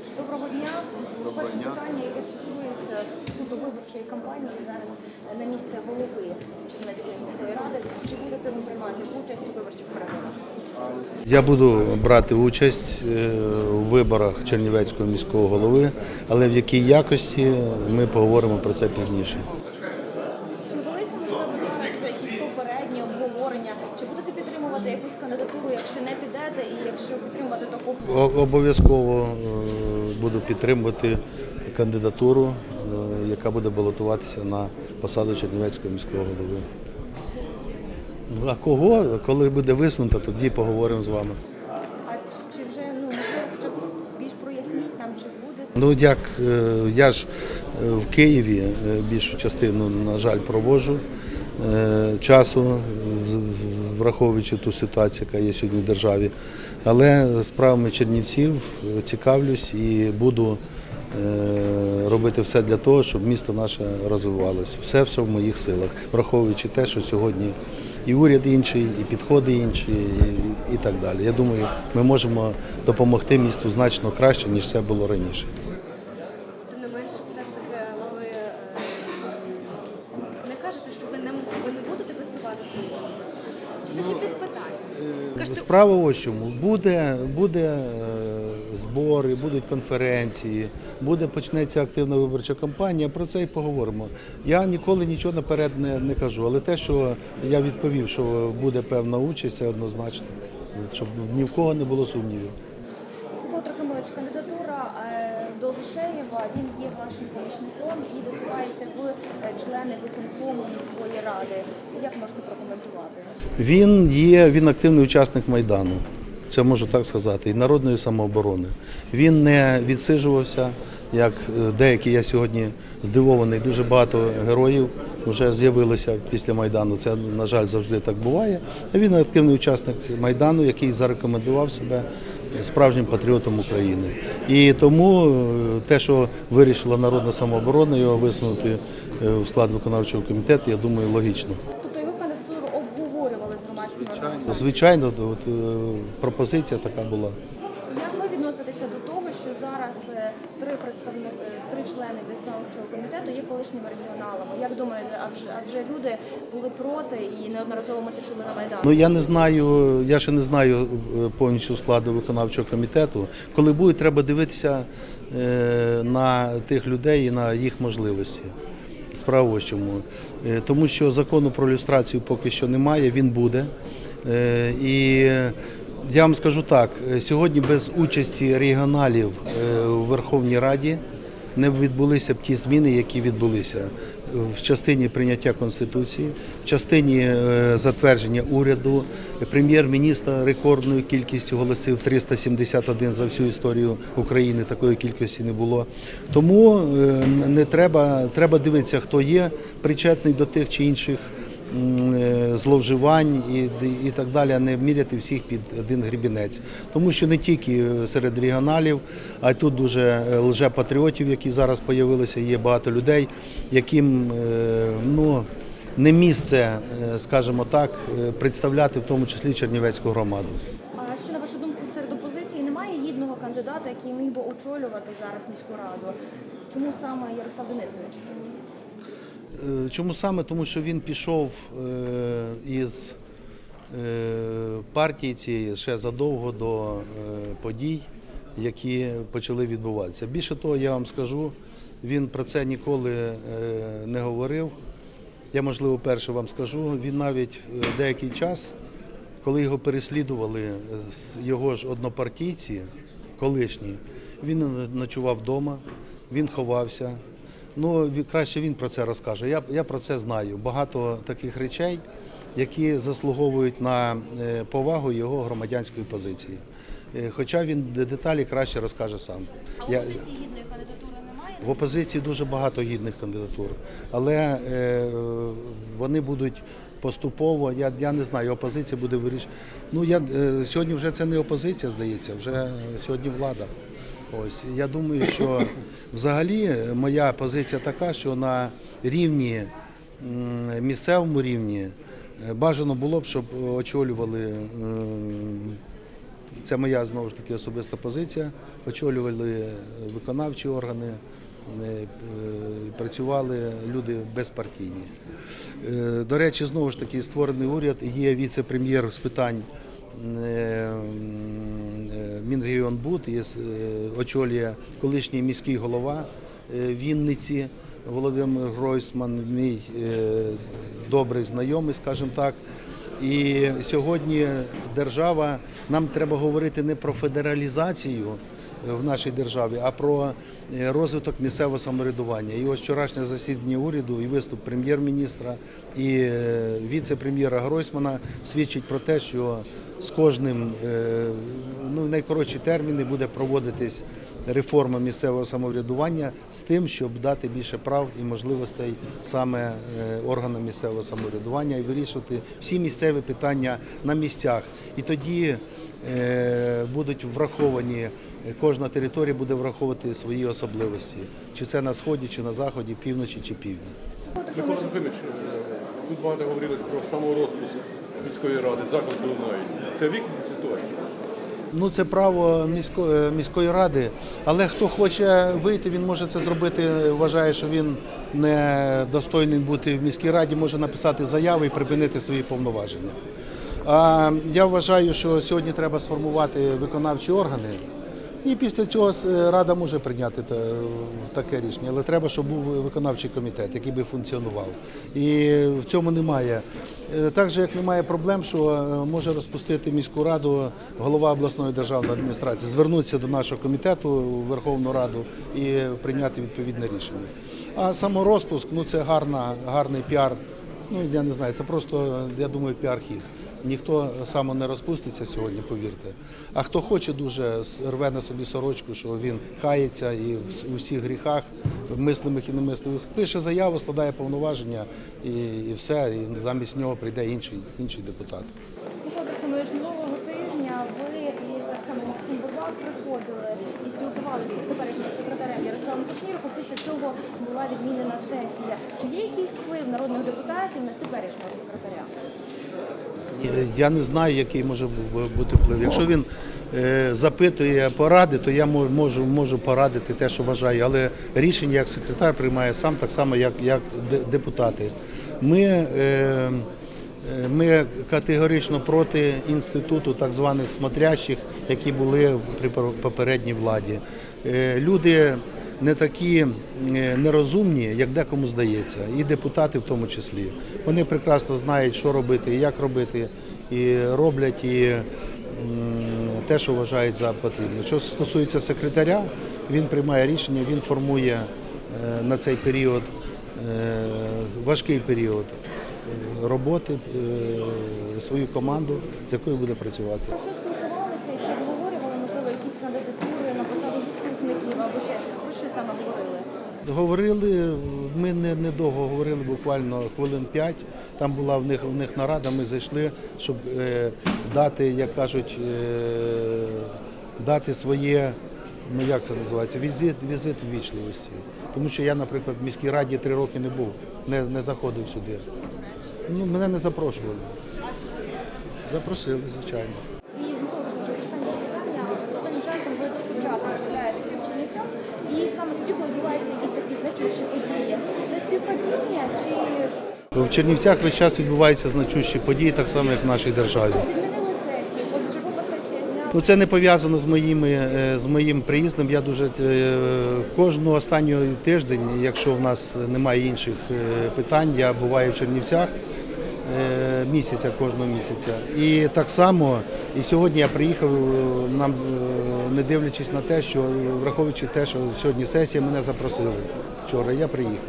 Іванович, доброго дня. Доброго Перше дня. питання, яке стосується суду виборчої кампанії зараз на місце голови Чернівецької міської ради. Чи будете ви приймати участь у виборчих перегонах? Я буду брати участь е, у виборах Чернівецького міського голови, але в якій якості ми поговоримо про це пізніше. Чи велися можливо зараз якісь попередні обговорення? Чи будете підтримувати якусь кандидатуру, якщо не підете, і якщо підтримувати таку О- Обов'язково е, буду підтримувати кандидатуру, е, яка буде балотуватися на посаду Чернівецького міського голови. Ну, А кого, коли буде висунуто, тоді поговоримо з вами. а чи вже ну хоча б більш проясніть нам, чи буде Ну як е, я ж е, в Києві більшу частину, на жаль, проводжу е, часу, з- з- враховуючи ту ситуацію, яка є сьогодні в державі. Але справами Чернівців е, цікавлюсь і буду е, робити все для того, щоб місто наше розвивалося. Все, все в моїх силах, враховуючи те, що сьогодні і уряд інший, і підходи інші, і, і так далі. Я думаю, ми можемо допомогти місту значно краще, ніж це було раніше. Тим не менше, все ж таки, ви е, не кажете, що ви не, ви не будете висувати свої кандидатури? Чи це ще під питання? Кажете, Справа ось чому. Буде, буде е, збори, будуть конференції, буде почнеться активна виборча кампанія. Про це і поговоримо. Я ніколи нічого наперед не, не кажу, але те, що я відповів, що буде певна участь, це однозначно, щоб ні в кого не було сумнівів. Трохимович, кандидатура е, Долгошеєва, він є вашим помічником і висувається в е, члени виконкому міської ради. Як можете прокоментувати? Він є він активний учасник майдану. Це можу так сказати, і народної самооборони. Він не відсиджувався, як е, деякі. Я сьогодні здивований. Дуже багато героїв вже з'явилося після майдану. Це на жаль завжди так буває. Він активний учасник майдану, який зарекомендував себе справжнім патріотом України. І тому е, те, що вирішила народна самооборона, його висунути е, у склад виконавчого комітету, я думаю, логічно. Тобто його кандидатуру обговорювали з громадськими. Звичайно, от, е, пропозиція така була. Як ви відноситеся до того, що зараз е, три представники, е, три члени виконавчого комітету є колишніми регіоналами? Як думаєте, адже люди були проти і неодноразово ми це чули на майдані? Ну я не знаю, я ще не знаю е, повністю складу виконавчого комітету. Коли буде, треба дивитися е, на тих людей і на їх можливості. Справа ось чому. Е, Тому що закону про люстрацію поки що немає, він буде. І я вам скажу так: сьогодні без участі регіоналів у Верховній Раді не відбулися б ті зміни, які відбулися в частині прийняття конституції, в частині е, затвердження уряду. Прем'єр-міністр рекордною кількістю голосів 371 за всю історію України. Такої кількості не було. Тому е, не треба, треба дивитися, хто є причетний до тих чи інших е, зловживань і, і так далі, а не міряти всіх під один грібінець. Тому що не тільки серед регіоналів, а й тут дуже е, лжепатріотів, які зараз з'явилися, є багато людей, яким е, ну, не місце, е, скажімо так, е, представляти в тому числі Чернівецьку громаду. А що на вашу думку серед опозиції немає гідного кандидата, який міг би очолювати зараз міську раду? Чому саме Ярослав Денисович? Е, Чому саме? Тому що він пішов е, із е, партії цієї ще задовго до подій, які почали відбуватися. Більше того, я вам скажу, він про це ніколи не говорив. Я, можливо, перше вам скажу. Він навіть деякий час, коли його переслідували з його ж однопартійці, колишні, він ночував вдома, він ховався. Ну, краще він про це розкаже. Я, я про це знаю. Багато таких речей, які заслуговують на е, повагу його громадянської позиції. Е, Хоча він деталі краще розкаже сам. Я, гідної кандидатури немає? в опозиції дуже багато гідних кандидатур, але е, вони будуть поступово. Я, я не знаю, опозиція буде вирішувати. Ну я е, сьогодні вже це не опозиція, здається, вже сьогодні влада. Ось я думаю, що взагалі моя позиція така, що на рівні місцевому рівні е, бажано було б, щоб очолювали Це моя знову ж таки особиста позиція. Очолювали виконавчі органи, е, е, працювали люди безпартійні. До речі, знову ж таки створений уряд. Є віце-прем'єр з питань Мінрегіонбуд, є, е, очолює колишній міський голова е, Вінниці Володимир Гройсман, мій е, добрий знайомий, скажімо так. І сьогодні держава, нам треба говорити не про федералізацію в нашій державі, а про е, розвиток місцевого самоврядування. І ось вчорашнє засідання уряду і виступ прем'єр-міністра і е, віце-прем'єра Гройсмана свідчить про те, що з кожним е, ну, найкоротші терміни буде проводитись реформа місцевого самоврядування з тим, щоб дати більше прав і можливостей саме е, органам місцевого самоврядування і вирішувати всі місцеві питання на місцях. І тоді е, будуть враховані, кожна територія буде враховувати свої особливості, чи це на сході, чи на заході, півночі чи півдні. Микола Трохимович, е, тут багато говорили про саморозпуск міської ради, заклад Дунаю. Це вікна ситуація. Ну, це право міської, міської ради, але хто хоче вийти, він може це зробити. Вважає, що він не достойний бути в міській раді, може написати заяву і припинити свої повноваження. А я вважаю, що сьогодні треба сформувати виконавчі органи. І після цього е, рада може прийняти та- таке рішення, але треба, щоб був виконавчий комітет, який би функціонував. І в цьому немає. Е, Так же, як немає проблем, що е, може розпустити міську раду голова обласної державної адміністрації, звернутися до нашого комітету в Верховну Раду і прийняти відповідне рішення. А саморозпуск ну це гарна, гарний піар. Ну я не знаю, це просто я думаю, піар-хід. Ніхто само не розпуститься сьогодні, повірте. А хто хоче дуже рве на собі сорочку, що він кається і в с- у всіх гріхах, мислимих і немислимих, пише заяву, складає повноваження і, і все. І замість нього прийде інший, інший депутат. Микола Трохимович, минулого тижня ви так само Максим Бурбак приходили і спілкувалися з теперішнім секретарем Ярославом Кушнірком. Після цього була відмінена сесія. Чи є якийсь вплив народних депутатів на теперішнього секретаря? Я не знаю, який може бути вплив. Якщо він е, запитує поради, то я можу, можу порадити те, що вважаю. Але рішення як секретар приймає сам, так само, як, як депутати. Ми, е, е, ми категорично проти інституту так званих смотрящих, які були при попередній владі. Е, Люди не такі е, нерозумні, як декому здається, і депутати в тому числі. Вони прекрасно знають, що робити і як робити, і роблять і те, що вважають за потрібне. Що стосується секретаря, він приймає рішення, він формує е, на цей період е, важкий період роботи свою команду, з якою буде працювати. Що спілкувалися чи обговорювали, можливо, якісь кандидатури на посаду заступників або ще щось? Про що саме говорили? Говорили, ми не, недовго говорили, буквально хвилин п'ять. Там була в них, в них нарада, ми зайшли, щоб е, дати, як кажуть, е, дати своє, ну як це називається, візит, візит ввічливості. Тому що я, наприклад, в міській раді три роки не був, не, не заходив сюди. Ну, мене не запрошували. Запросили, звичайно. І Микола Петрович, останнє питання. Останнім часом ви досить часто з'являєтеся в Чернівцях, і саме тоді, коли відбуваються якісь такі значущі події. Це співпадіння чи В Чернівцях весь час відбуваються значущі події, так само, як в нашій державі. Ну це не пов'язано з моїми е, з моїм приїздом. Я дуже е, кожну останню тиждень, якщо в нас немає інших е, питань, я буваю в Чернівцях місяця кожного місяця. І так само, і сьогодні я приїхав, е, нам е, не дивлячись на те, що враховуючи те, що сьогодні сесія мене запросили вчора, я приїхав.